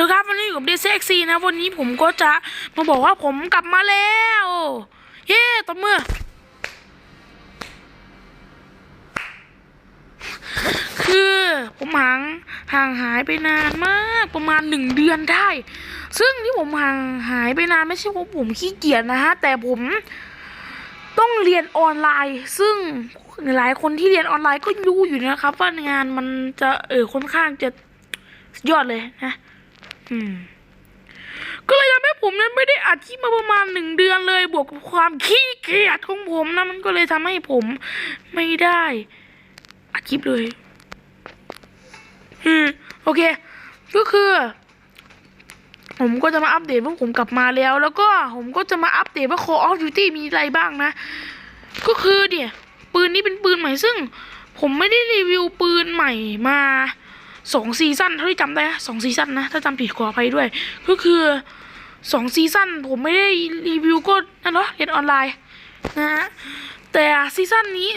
วัสดีครับวันนี้อยู่กับเดซเอ็กซีนะวันนี้ผมก็จะมาบอกว่าผมกลับมาแล้วเย้ตบมือคือผมห่างห่างหายไปนานมากประมาณหนึ่งเดือนได้ ซึ่งที่ผมห่างหายไปนานไม่ใช่เพราะผมขี้เกียจนะฮะแต่ผมต้องเรียนออนไลน์ ซึ่งหลายคนที่เรียนออนไลน์ก็รู้อยู่นะครับ ว่างานมันจะเออค่อนข้างจะยอดเลยนะ ก็เลยทำให้ผมนั้นไม่ได้อัดคลิปมาประมาณหนึ่งเดือนเลย บวกกับความขี้เกียจของผมนะมันก็เลยทำให้ผมไม่ได้อัดคลิปเลยอืมโอเค ก็คือ ผมก็จะมาอัปเดตว่าผมกลับมาแล้ว แล้วก็ผมก็จะมาอัปเดตว่า Call of Duty มีอะไรบ้างนะ ก็คือเนี่ย ปืนนี้เป็นปืนใหม่ซึ่ง ผมไม่ได้รีวิวปืนใหม่มา สองซีซั่นเท่าที่จำได้นะสองซีซั่นนะ ถ้าจำผิดขออภัยด้วย ก็คือสองซีซั่นผมไม่ได้รีวิวก็นั่นเนาะเรียนออนไลน์นะฮะแต่ซีซั่นนี้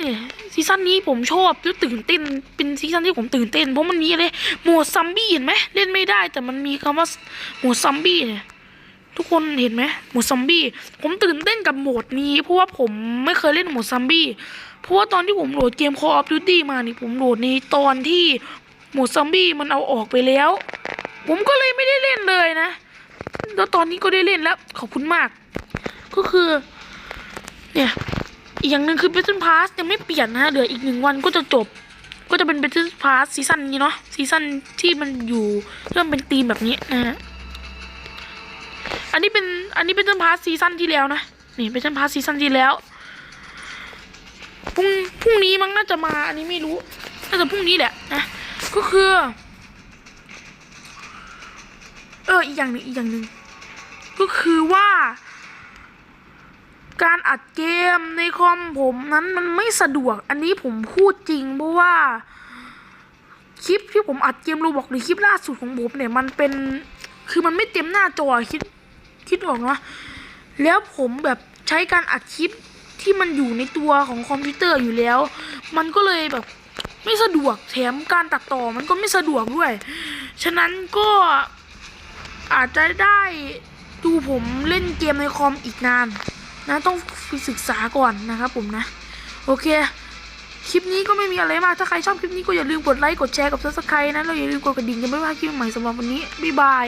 ซีซั่นนี้ผมชอบแล้วตื่นเต้นเป็นซีซั่นที่ผมตื่นเต้นเพราะมันมีอะไรหมดซัมบี้เห็นไหมเล่นไม่ได้ แต่มันมีคำว่าหมดซัมบี้เนี่ยทุกคนเห็นไหมหมดซอมบี้ผมตื่นเต้นกับโหมดนี้ เพราะว่าผมไม่เคยเล่นโหมดซอมบี้เพราะว่าตอนที่ผมโหลดเกม Call of Duty มานี่ผมโหลดในตอนที่ หมดซอมบี้มันเอาออกไปแล้ว ผมก็เลยไม่ได้เล่นเลยนะ แล้วตอนนี้ก็ได้เล่นแล้ว ขอบคุณมาก ก็คือ เนี่ย อีกอย่างหนึ่งคือ Battle Pass ยังไม่เปลี่ยนนะเหลืออีกหนึ่งวันก็จะจบ ก็จะเป็น Battle Pass ซีซั่นนี้เนาะ ซีซั่นที่มันอยู่เริ่มเป็นธีมแบบนี้นะฮะ อันนี้เป็น อันนี้เป็นเทนพาร์ซีซั่นที่แล้วนะ นี่เป็นเทนพาร์ซีซั่นที่แล้วพรุ่งพรุ่งนี้มันน่าจะมา อันนี้ไม่รู้ น่าจะพรุ่งนี้แหละนะ ก็คือ เอออีกอย่างหนึ่งอีกอย่างหนึ่งก็คือว่า การอัดเกมในคอมผมนั้นมันไม่สะดวก อันนี้ผมพูดจริงเพราะว่าคลิปที่ผมอัดเกมโรบอกหรือคลิปล่าสุดของผมเนี่ยมันเป็นคือมันไม่เต็มหน้าจอคิดคิดออกเนาะแล้วผมแบบใช้การอัดคลิปที่มันอยู่ในตัวของคอมพิวเตอร์อยู่แล้ว มันก็เลยแบบ ไม่สะดวกแถมการตัดต่อมันก็ไม่สะดวกด้วย ฉะนั้นก็อาจจะได้ดูผมเล่นเกมในคอมอีกนานนะต้องศึกษาก่อนนะครับผมนะ โอเค คลิปนี้ก็ไม่มีอะไรมาก ถ้าใครชอบคลิปนี้ก็อย่าลืมกดไลค์ กดแชร์กับซับสไครต์นะ แล้วอย่าลืมกดกระดิ่งจะไม่พลาคลิปใหม่สำหรับวันนี้ บ๊ายบาย